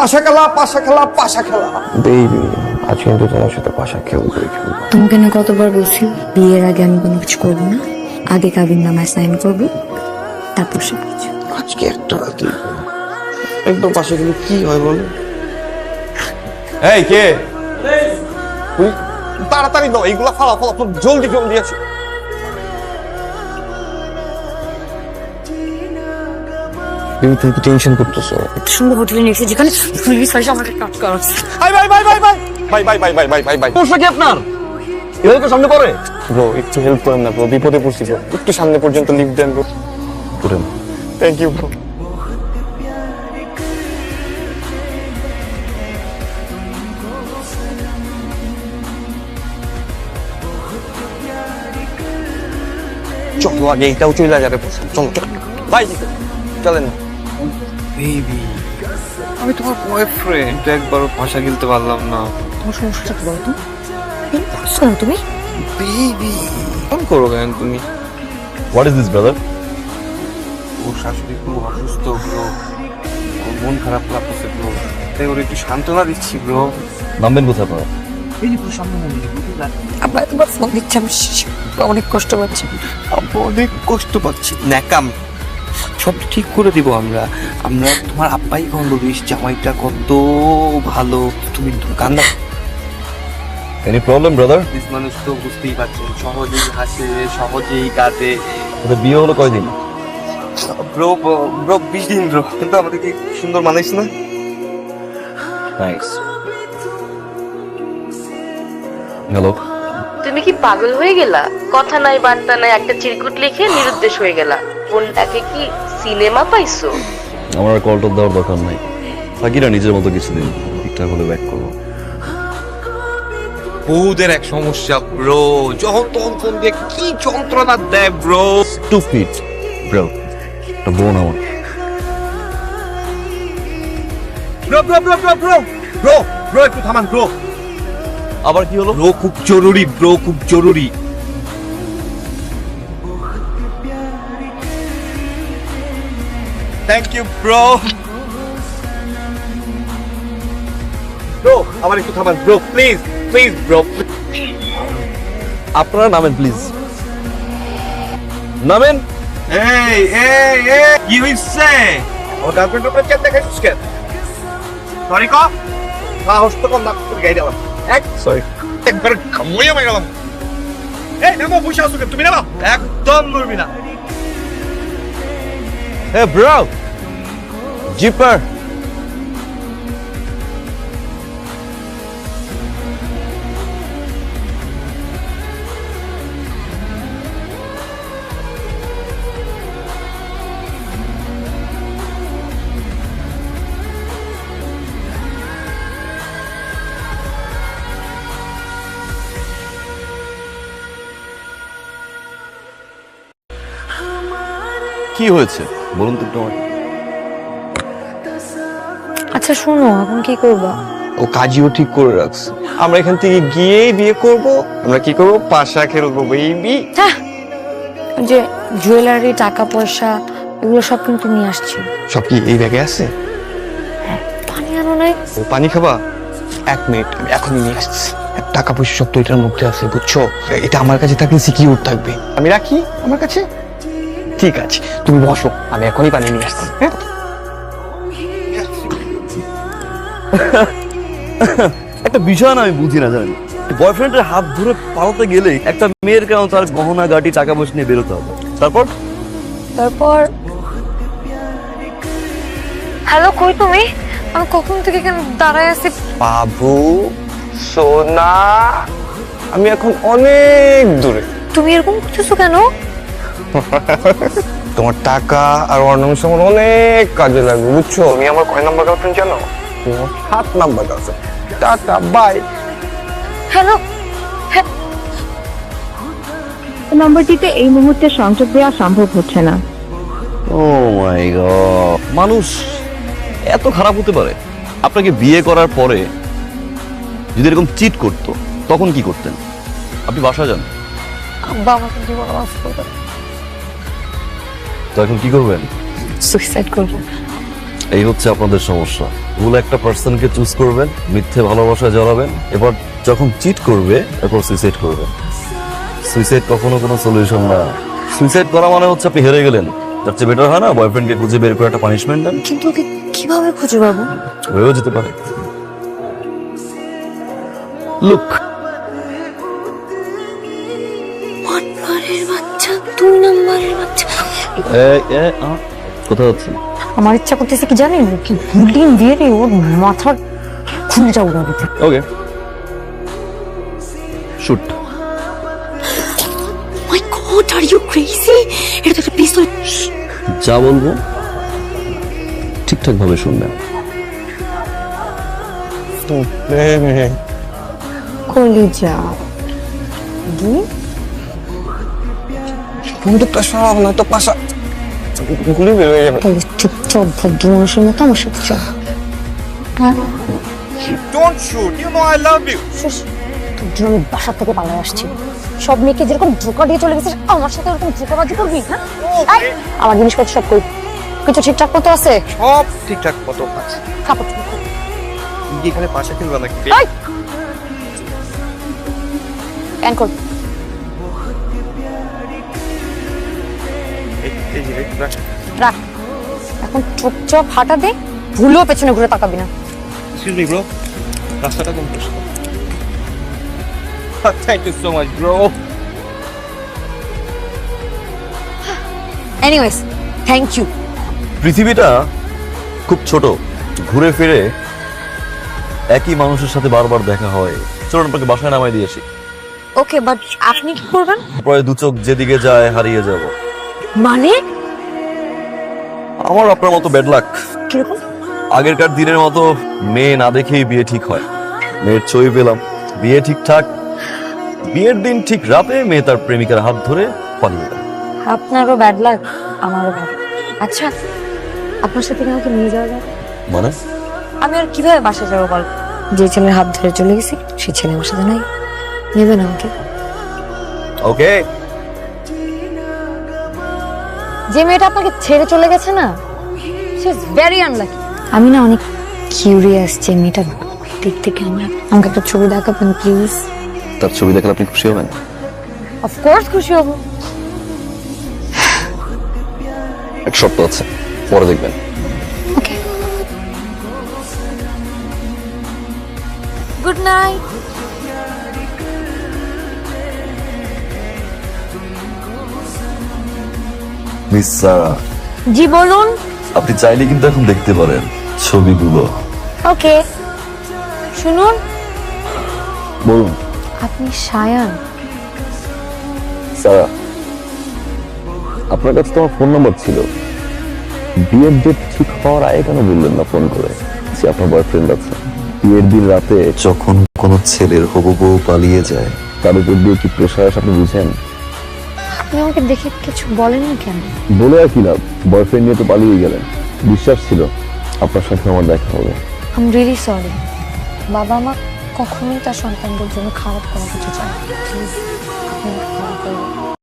পাশা খেলা পাশা খেলা পাশা খেলা। বেবি আজ কিন্তু তোমার সাথে পাশা খেলব। তোমাকে না কতবার বলছি বিয়ের আগে আমি কোনো কিছু করব না? আগে কাবিন নামায় সাইন করব তারপর সব কিছু আজকে একটা রাতে একবার পাশা গেলে কি হয় বলো? এই কে? তাড়াতাড়ি দাও এইগুলা ফালা ফালা ফালা, জলদি জলদি আছে বেবি তুমি কি টেনশন করতেছো সুন্দর হোটেলে নিয়েছে যেখানে পুলিশ এসে আমাকে করাচ্ছে bye bye bye bye bye bye bye bye bye bye bye bye সমস্যা কি আপনার এভাবে তো সামনে পড়ে ব্রো একটু হেল্প করেন না ব্রো বিপদে পড়ছি ব্রো একটু সামনে পর্যন্ত লিফট দেন ব্রো করেন থ্যাংক ইউ ব্রো চলো আগে এটাও চলে যাবে চলো চলো ভাই চলেন বেবি আমি তোমার বয়ফ্রেন্ড একবারও ভাষা গিলতে পারলাম না। তোমার সমস্যাটা কি বলতো শোনো তুমি। বেবি ফোন করো কেন তুমি? হোয়াট ইজ দিস ব্রাদার ওর শাশুড়ি খুব অসুস্থ ব্রো ওর মন খারাপ লাগতেছে ব্রো তাই ওর একটু সান্ত্বনা দিচ্ছি ব্রো নামবেন কোথায় আপনারা এই যে পুরো সামনে তোমার ফোন দিচ্ছে আমি অনেক কষ্ট পাচ্ছি। অনেক কষ্ট পাচ্ছি। ন্যাকাম। সব ঠিক করে দিব আমরা। আমরা তোমার আব্বাই কখন বলিস জামাইটা কত ভালো। তুমি কান্না এনি প্রবলেম ব্রাদার পুলিশ মানুষ তো বুঝতেই পারছেন সহজেই হাসে সহজেই কাঁদে। ওদের বিয়ে হলো কয়দিন? ব্রো ব্রো বিশ দিন ব্রো। কিন্তু আমাদেরকে সুন্দর মানিস না? Thanks hello. তুমি কি পাগল হয়ে গেলা? কথা নাই বার্তা নাই একটা চিরকুট লিখে নিরুদ্দেশ হয়ে গেলা। ফোনটাকে কি সিনেমা পাইছো? আমার আর কলটল দেওয়ার দরকার নাই। না নিজের মতো কিছুদিন ঠিকঠাক হলে ব্যাক করব বউদের এক সমস্যা ব্রো যখন তখন ফোন দিয়ে কি যন্ত্রণা দেয় ব্রো টু ফিট ব্রো একটা বোন আমার। Bro bro bro bro bro bro bro একটু থামান ব্রো আবার কি হলো? ব্রো খুব জরুরি ব্রো খুব জরুরি। থ্যাংক ইউ ব্রো ব্রো আবার একটু থামান ব্রো প্লিজ প্লিজ ব্রো আপনারা নামেন প্লিজ নামেন? এই এই এই কি হইছে? আমার গার্লফ্রেন্ড ওপরে চেক দেখাইছিস কেন? সরি ক সাহস তো কম না গাড়ি দেওয়া। এক সরি একবার খামুইয়া মে গেলাম। এই নামো বসে আসো কেন? তুমি নামো একদম নড়বি না। Hey, bro! Jeeper! কি হয়েছে বলুন তো আমাকে আচ্ছা শোনো এখন কি করবা? ও কাজীও ঠিক করে রাখছে। আমরা এখান থেকে গিয়েই বিয়ে করব আমরা কি করব? পাশা খেলব বেবি হ্যাঁ যে জুয়েলারি টাকা পয়সা এগুলো সব কিন্তু নিয়ে আসছি। সব কি এই ব্যাগে আছে? পানি আনো নাই। ও পানি খাবা? এক মিনিট আমি এখনই নিয়ে আসছি। টাকা পয়সা সব তো এটার মধ্যে আছে বুঝছ? এটা আমার কাছে থাকলে সিকিউর থাকবে। আমি রাখি আমার কাছে? ঠিক আছে তুমি বসো আমি এখনই পানি নিয়ে আসছি হ্যাঁ? একটা বিষয় না আমি বুঝি না জানি বয়ফ্রেন্ডের হাত ধরে পালাতে গেলেই একটা মেয়ের কেন তার গহনা গাটি টাকা পয়সা নিয়ে বেরোতে হবে? তারপর? তারপর? হ্যালো কই তুমি? আমি কখন থেকে কেন দাঁড়ায় আছি? বাবু সোনা আমি এখন অনেক দূরে। তুমি এরকম করতেছো কেন? তোমার টাকা আর অর্নামেন্টস আমার অনেক কাজে লাগবে বুঝছ? তুমি আমার কয় নাম্বার গার্লফ্রেন্ড জানো? সাত number girlfriend tata bye hello নম্বরটিতে এই মুহূর্তে সংযোগ দেওয়া সম্ভব হচ্ছে না। Oh my god. মানুষ এত খারাপ হতে পারে। আপনাকে বিয়ে করার পরে যদি এরকম চিট করতো তখন কি করতেন? আপনি বাসা যান। আব্বা আমাকে জীবন তো এখন কি করবেন? সুইসাইড করব। এই হচ্ছে আপনাদের সমস্যা। ভুল একটা পার্সনকে চুজ করবেন মিথ্যে ভালোবাসায় জড়াবেন এবার যখন চিট করবে এরপর সুইসাইড করবেন। সুইসাইড কখনো কোনো সলিউশন না। সুইসাইড করা মানে হচ্ছে আপনি হেরে গেলেন। তার চেয়ে বেটার হয় না বয়ফ্রেন্ডকে খুঁজে বের করে একটা পানিশমেন্ট দেন। কিন্তু ওকে কীভাবে খুঁজে পাবো? হয়েও যেতে পারে। লুক বাচ্চা দুই নাম্বারের বাচ্চা। কোথায় হচ্ছে আমার ইচ্ছা করতেছে কি জানেন? কি বুলিং দিয়ে রে ওর মাথার খুলটা উড়া দিতে ওকে। Shoot. My god are you crazy এটা তো একটা পিস্তল যা বলব ঠিকঠাক ভাবে শুনবেন কলিজা। দি বন্দুকটা সরাব না তো পাশা গুলি বের হয়ে যাবে। চুপচাপ ভদ্র মানুষের মতো আমার সাথে চল। Don't shoot you know I love you তোর জন্য আমি বাসা থেকে পালায় আসছি। সব মেয়েকে যেরকম ধোকা দিয়ে চলে গেছিস আমার সাথে ওরকম ধোকাবাজি করবি হ্যাঁ? আমার জিনিসপত্র সব কই। কিছু ঠিকঠাক মতো আছে? সব ঠিকঠাক মতো আছে। কাপড় এখানে পাশা খেলবা নাকি! প্যান কর এই- এই যে, রাখ। রাখ এখন চুপচাপ হাঁটা দে ভুলেও পেছনে ঘুরে তাকাবি না. রাস্তাটা কোন? Thank you so much, bro. Anyways thank you পৃথিবীটা খুব ছোট ঘুরে ফিরে একই মানুষের সাথে বারবার দেখা হয় চলুন আপনাকে বাসায় নামাই দিয়েছি ওকে বাট আপনি কি করবেন পরে দু চোখ যেদিকে যায় হারিয়ে যাব মানে? আমার আপনার মতো ব্যাড লাক কীরকম? আগেরকার দিনের মতো মেয়ে না দেখেই বিয়ে ঠিক হয়। মেয়ের ছবি পেলাম। বিয়ে ঠিকঠাক। বিয়ের দিন ঠিক রাতে মেয়ে তার প্রেমিকার হাত ধরে পালিয়ে গেল। আপনারও ব্যাড লাক আমারও ব্যাড আচ্ছা আপনার সাথে কি আমাকে নিয়ে যাওয়া যাবে মানে? আমি আর কীভাবে বাসা যাব বল? যে ছেলের হাত ধরে চলে গেছি সেই ছেলে আমার সাথে নাই। নেবে না আমাকে। ওকে যে মেয়েটা আপনাকে ছেড়ে চলে গেছে না সে ইজ ভেরি আনলাকি আমি না অনেক কিউরিয়াস যে মেয়েটা দেখতে কেমন। আমাকে একটা ছবি দেখাবেন প্লিজ তার ছবি দেখলে আপনি খুশি হবেন? অফকোর্স খুশি হব। এক সপ্তাহ আছে পরে দেখবেন। Okay good night miss Sara. জি বলুন। আপনি চাইলে কিন্তু এখন দেখতে পারেন ছবিগুলো। ওকে। শুনুন। বলুন। আপনি সায়ান। সারা আপনার কাছে তো আমার ফোন নাম্বার ছিল। বিয়ের ডেট ঠিক হওয়ার আগে কেন বললেন না ফোন করে? যে আপনার বয়ফ্রেন্ড আছে। বিয়ের দিন রাতে যখন কোনো ছেলের হবু বউ পালিয়ে যায় তার উপর দিয়ে কি প্রেশার আপনি বুঝেন? আপনি আমাকে দেখে কিছু বলেননি কেন? বলে আর কি লাভ? বয়ফ্রেন্ড নিয়ে তো পালিয়ে গেলেন। বিশ্বাস ছিল আপনার সাথে আমার দেখা হবে। আম রিয়েলি সরি বাবা মা কখনোই তার সন্তানদের জন্য খারাপ কোনো কিছু চায় প্লিজ আপনি